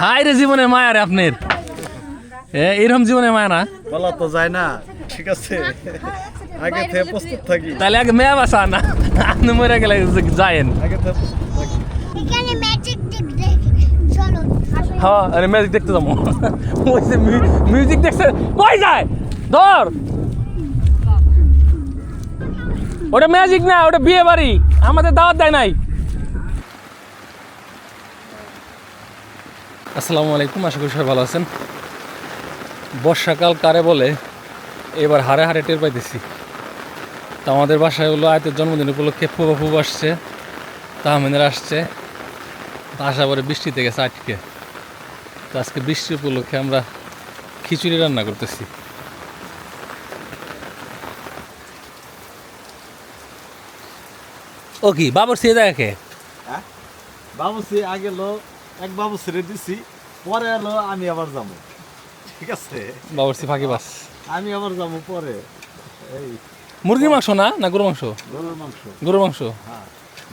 High রে জীবনে মায়া রে আপনার। এ এরকম জীবনে মায়া না? বলা তো যায় না। ঠিক আছে। আগে থেকে প্রস্তুত থাকি। তাহলে আগে মেয়া বাসা না। আপনি মরে গেলে যায়েন। আগে থেকে প্রস্তুত থাকি। এখানে ম্যাজিক দেখতে চলো হ্যাঁ আরে ম্যাজিক দেখতে যাব। ওই যে মিউজিক দেখছে। কই যায়? ধর। ওটা ম্যাজিক না ওটা বিয়ে বাড়ি। আমাদের দাওয়াত দেয় নাই। আসসালামু আলাইকুম, আশা করি সবাই ভালো আছেন। বর্ষাকাল কারে বলে, এবার হারে হারে টের পাইতেছি। তা আমাদের বাসায় হলো আয়তের জন্মদিন উপলক্ষে ফুবা ফুব আসছে, তাহমিনের আসছে। তো আশা করে বৃষ্টিতে গেছে আটকে। তো আজকে বৃষ্টি উপলক্ষে আমরা খিচুড়ি রান্না করতেছি। ও কি, বাবর সে দেখে বাবুসি আগে লো এক বাবু ছেড়ে দিছি পরে এলো আমি আবার যাব। ঠিক আছে? বাবর সি ফাঁকি বাস। আমি আবার যাব পরে। এই মুরগির মাংস না না গরুর মাংস? গরুর মাংস। গরুর মাংস? হ্যাঁ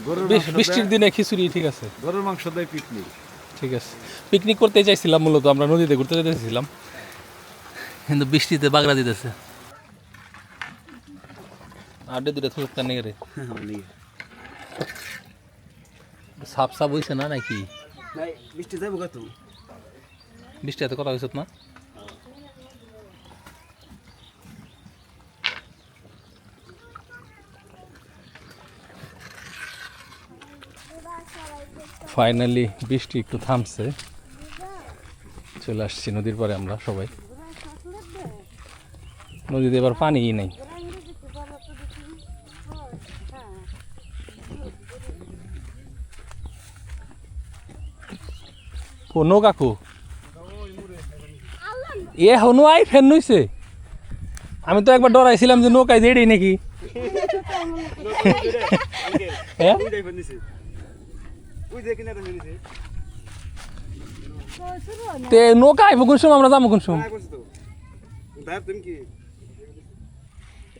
গরুর বেশ মাংস বৃষ্টির দিনে খিচুড়ি ঠিক আছে? গরুর মাংস দেয় পিকনিক ঠিক আছে। পিকনিক করতে চাইছিলাম মূলত আমরা নদীতে ঘুরতে যেতে চাইছিলাম কিন্তু বৃষ্টিতে বাগড়া দিতেছে। আড্ডে দুটো থুক কানে রে। সাপ সাপ হইছে না নাকি? বৃষ্টি যাব কত বৃষ্টি কথা না? ফাইনালি বৃষ্টি একটু থামছে। চলে আসছি নদীর পরে আমরা সবাই। নদীতে এবার পানিই নেই। ও নো কাকু? এ হনু আই ফেন নইছে। আমি তো একবার ডরাইছিলাম যে নৌকায় জেডি নাকি। হ্যাঁ তে নৌকা আইব কোন সময় আমরা যাব কোন সময়?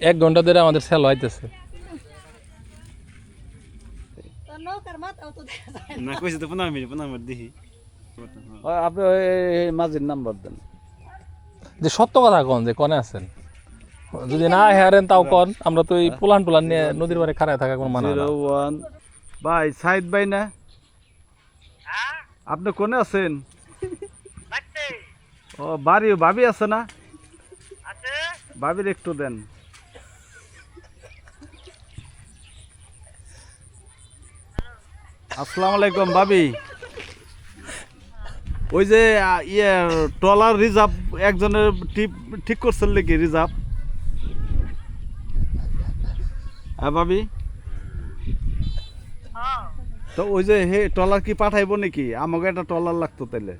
এক ঘণ্টা ধরে আমাদের সেল হইতেছে। না কইছে তো পনেরো মিনিট পনেরো মিনিট দেখি। আপনি ওই মাঝির নাম্বার দেন। যে সত্য কথা কন যে কনে আছেন? যদি না হেয়ারেন তাও কন আমরা তো এই পোলান পোলান নিয়ে নদীর পারে খাড়ায় থাকা কোনো মানা ওয়ান ভাই সাইদ ভাই না? আপনি কোনে আছেন? ও বাড়ি ভাবি আছে না? ভাবির একটু দেন। আসসালামু আলাইকুম ভাবি। ওই যে ইয়ে ট্রলার রিজার্ভ একজনের টিপ ঠিক করছেন নাকি রিজার্ভ হ্যাঁ ভাবি? তো ওই যে হে ট্রলার কি পাঠাইবো নাকি? আমাকে একটা ট্রলার লাগতো তাইলে।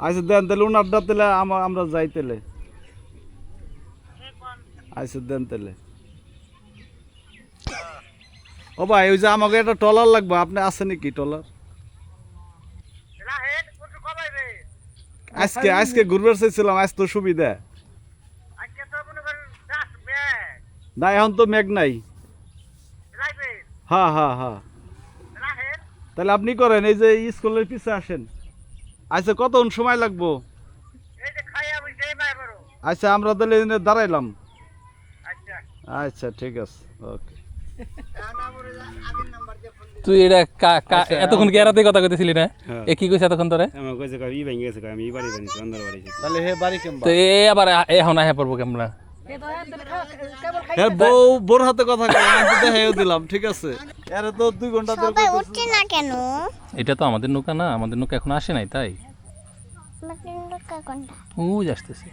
আচ্ছা দেন তাহলে উনারটা তাহলে আমা- আমরা যাই তাহলে আচ্ছা দেন তাহলে ও ভাই ওই যে আমাকে একটা ট্রলার লাগবে আপনি আছে নাকি ট্রলার? আজকে আজকে ঘুরবে চাইছিলাম আজ তো সুবিধা। না এখন তো মেঘ নাই। হ্যাঁ হ্যাঁ হ্যাঁ। তাহলে আপনি করেন এই যে স্কুলের পিছে আসেন। আচ্ছা কত সময় লাগবো? আচ্ছা আমরা তাহলে দাঁড়াইলাম। আচ্ছা। ঠিক আছে ওকে। তুই এটা কা- কা- এতক্ষণ কি এরাতে কথা কইতেছিলি না? হ্যাঁ। এ কি কইছে এতক্ষণ তোরে? আমার কইছে কই ই ভেঙে গেছে কই আমি বাড়ি বানিয়েছি অন্ধর বাড়ি তাহলে হে বাড়ি তো এ আবার এ পড়ব কেমন? হ্যাঁ বউ বোর হাতে কথা আমি তো দিলাম ঠিক আছে? এর তো দুই ঘণ্টা ধরে সবাই উঠছে না কেন? এটা তো আমাদের নৌকা না আমাদের নৌকা এখন আসে নাই তাই? কোনটা? ও আসতেছে।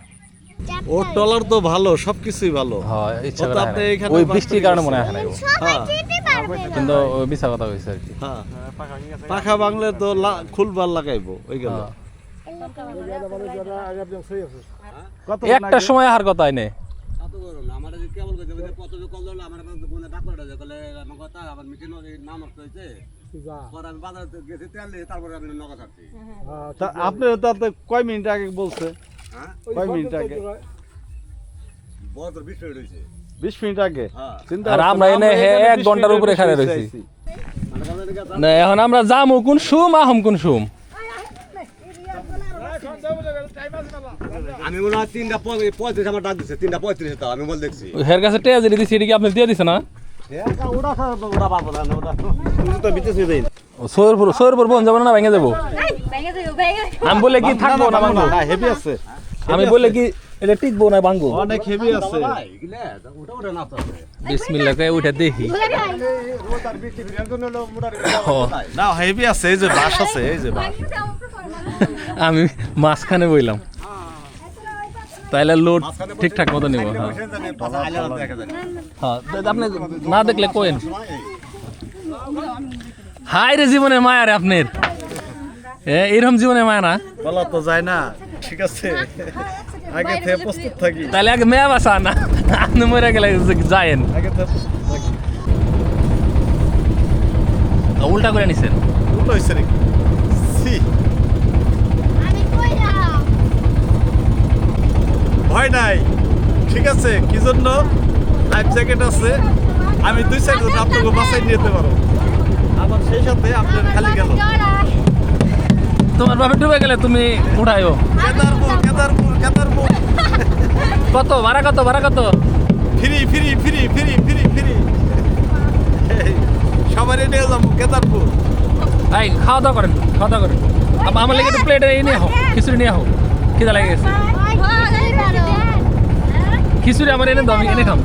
ও টলার তো ভালো সবকিছুই ভালো। হয় ইচ্ছা করে আপনি এখানে ওই বৃষ্টির কারণে মনে হয় নাই। পারবে না। কিন্তু কথা কইছে আর কি। হ্যাঁ। পাখা বাংলে তো খুলবার লাগাইবো ওই গেল। হ্যাঁ। একটা সময় আর কথা আইনে আমার কেবল কইছে যে কত যে কল দিলো আমার ডাক্তারটা যে কলে আমার কথা আমার মিটিং নাম আমি বাজার গেছি তারপরে আমি নগদ আসছি তা আপনি তাতে কয় মিনিট আগে বলছে? হ্যাঁ কয় মিনিট আগে? বিশ মিনিট আগে? হ্যাঁ। আর আমরা এনে হে এক ঘণ্টার উপরে হয়েছে। রয়েছি। আমি না এখন আমরা যামু কোন সুম আহম কোন সুম। আমি মনে হয় তিনটা পঁয়ত্রিশ আমার ডাক দিচ্ছে তিনটা পঁয়ত্রিশ তো আমি বল দেখছি। হের কাছে টেয়া যেটা দিছি কি আপনি দিয়ে দিছে না? ওটা ওটা পারব না ওটা তো বিতেছি দেই সোরপুর সোরপুর বোন যাব না ভেঙে যাব আমি বলে কি থাকব না হেভি আছে। আমি বলে কি এটা টিকবো না ভাঙবো? অনেক হেভি আছে। বিসমিল্লাহ কয়ে উঠে দেখি। না হেভি আছে এই যে বাস আছে এই যে বাস আমি মাঝখানে বইলাম। তাইলে লোড ঠিকঠাক মতো নিব হ্যাঁ। হ্যাঁ আপনি না দেখলে কোয়েন হাই রে জীবনে মায়া রে আপনার। এ এরকম জীবনে মায়া না? বলা তো যায় না। ঠিক আছে? আগে থেকে প্রস্তুত থাকি। তাহলে আগে মেয়া বাসা না। আপনি মরে গেলে যায়েন। আগে থেকে প্রস্তুত থাকি। উল্টা করে নিছেন। উল্টো হয়েছে নাকি? সি ভয় নাই। ঠিক আছে কি জন্য? লাইফ জ্যাকেট আছে। আমি দুই সাইড আপনাকে বাসায় নিয়ে যেতে পারো আবার সেই সাথে আপনার খালি গেল। তোমার বাপে ডুবে গেলে তুমি উঠাইও কেদারপুর কেদারপুর কেদারপুর কত ভাড়া কত ভাড়া কত free free free free free free সবারই নিয়ে যাব কেদারপুর ভাই খাওয়া দাওয়া করেন খাওয়া দাওয়া করেন আমার লেগে একটু প্লেটে এই নিয়ে হোক খিচুড়ি নিয়ে হোক খিদা লেগে গেছে খিচুড়ি আমার এনে দাও আমি এনে খাম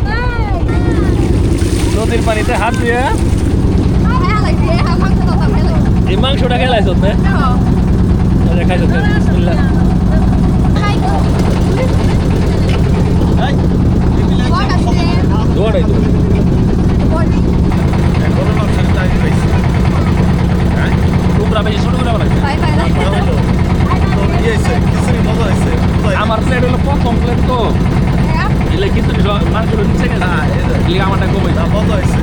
নদীর পানিতে হাত দিয়ে এই মাংসটা খেলাইছ না খাইছ বিসমিল্লাহ দৌড়াই আমার প্লেট হলো প্রথম প্লেট তো। এলে খিচুড়ি মাংস নিচে গেছে। এলে আমারটা কমে না মজা হয়েছে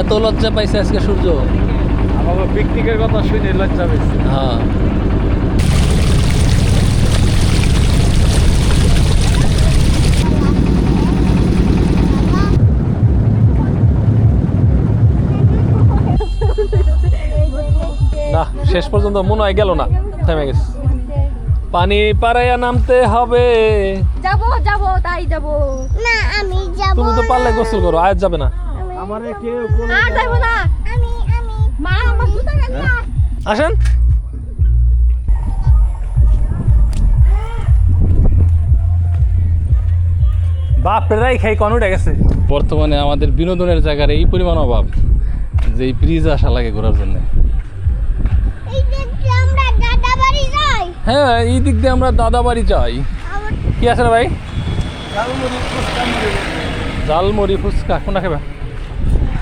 এত লজ্জা পাইছে আজকে সূর্য? আমার পিকনিকের কথা শুনে লজ্জা পেয়েছি হ্যাঁ। না শেষ পর্যন্ত মনে হয় গেল না থেমে গেছে। পানি পাড়াইয়া নামতে হবে। যাব যাব তাই যাব। না আমি যাব তুমি তো পারলে গোসল করো আয়াত যাবে না। আমারে কেউ আর যাব না। আমি আমি। মা আমার জুতা না আসেন। বাপরেরাই খাই কন উঠে গেছে। বর্তমানে আমাদের বিনোদনের জায়গার এই পরিমাণ অভাব যে এই ব্রিজ আসা লাগে ঘোরার জন্য। এই দেখতে আমরা দাদা বাড়ি যাই। হ্যাঁ এই দিক দিয়ে আমরা দাদা বাড়ি যাই। কি আছে রে ভাই? জালমুড়ি ফুচকা কোনটা খাবে?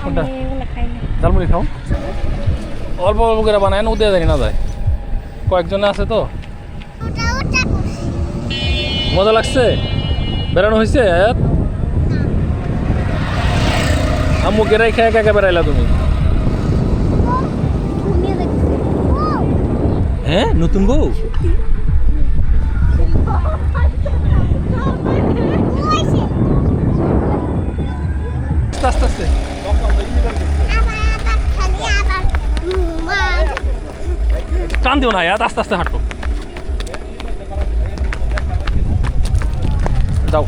কোনটা জালমুড়ি খাও। অল্প অল্প করে বানায় না উদয় জানি না যায়। কয়েকজনে আছে তো। ওটা ওটা মজা লাগছে? বেড়ানো হয়েছে আম্মু কেরাই খেয়ে একা একা বেড়াইলা তুমি। হ্যাঁ নতুন বউ? আস্তে আস্তে আস্তে আবার আবার খালি আবার ঘুমায় টান দিও না আস্তে আস্তে হাঁটো। যাও।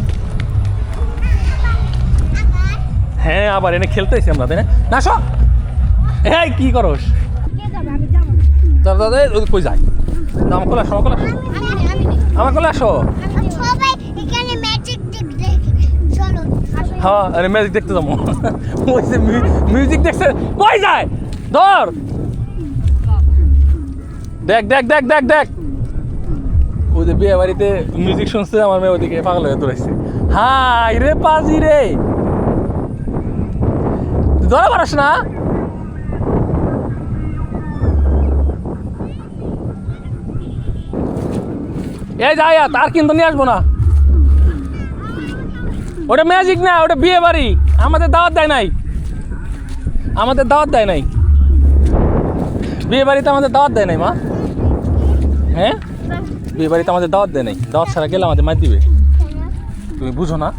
হ্যাঁ আবার এনে খেলতে খেলতেছি আমরা, তাই না? না সব এই, কি করস? দাদা কই যায়? আমার কোলে আসো, আমার কোলে আসো। হ্যাঁ আরে ম্যাজিক দেখতে যাব। মিউজিক দেখছে। কই যায়? ধর। দেখ দেখ দেখ দেখ দেখ। ওই যে বিয়ে বাড়িতে মিউজিক শুনছে, আমার মেয়ে ওদিকে পাগল হয়ে দৌড়াইছে। হাই রে পাজি রে। ধরা পারাস না? এই যাই তার কিন্তু নিয়ে আসব না। ওটা ম্যাজিক না, ওটা বিয়ে বাড়ি। আমাদের দাওয়াত দেয় নাই। আমাদের দাওয়াত দেয় নাই। বিয়ে বাড়িতে আমাদের দাওয়াত দেয় নাই, মা। হ্যাঁ? বিয়ে বাড়িতে আমাদের দাওয়াত দেয় নাই। দাওয়াত ছাড়া গেলে আমাদের মার দিবে। তুমি বুঝো না?